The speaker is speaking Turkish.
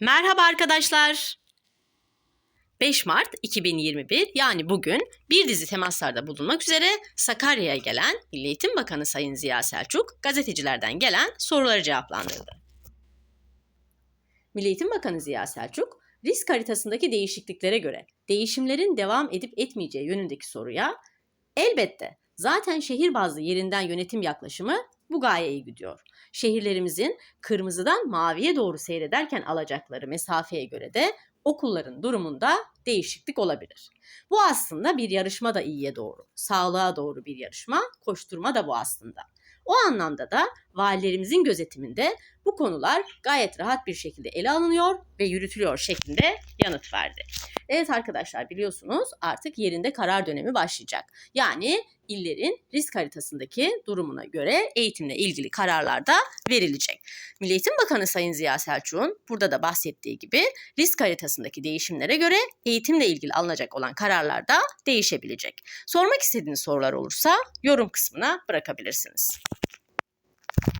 Merhaba arkadaşlar. 5 Mart 2021 yani bugün bir dizi temaslarda bulunmak üzere Sakarya'ya gelen Milli Eğitim Bakanı Sayın Ziya Selçuk gazetecilerden gelen soruları cevaplandırdı. Milli Eğitim Bakanı Ziya Selçuk, risk haritasındaki değişikliklere göre değişimlerin devam edip etmeyeceği yönündeki soruya elbette zaten şehir bazlı yerinden yönetim yaklaşımı bu gayeyi güdüyor. Şehirlerimizin kırmızıdan maviye doğru seyrederken alacakları mesafeye göre de okulların durumunda değişiklik olabilir. Bu aslında bir yarışma da iyiye doğru, sağlığa doğru bir yarışma, koşturma da bu aslında. O anlamda da valilerimizin gözetiminde bu konular gayet rahat bir şekilde ele alınıyor ve yürütülüyor şeklinde yanıt verdi. Evet arkadaşlar biliyorsunuz artık yerinde karar dönemi başlayacak. Yani illerin risk haritasındaki durumuna göre eğitimle ilgili kararlar da verilecek. Milli Eğitim Bakanı Sayın Ziya Selçuk'un burada da bahsettiği gibi risk haritasındaki değişimlere göre eğitimle ilgili alınacak olan kararlar da değişebilecek. Sormak istediğiniz sorular olursa yorum kısmına bırakabilirsiniz.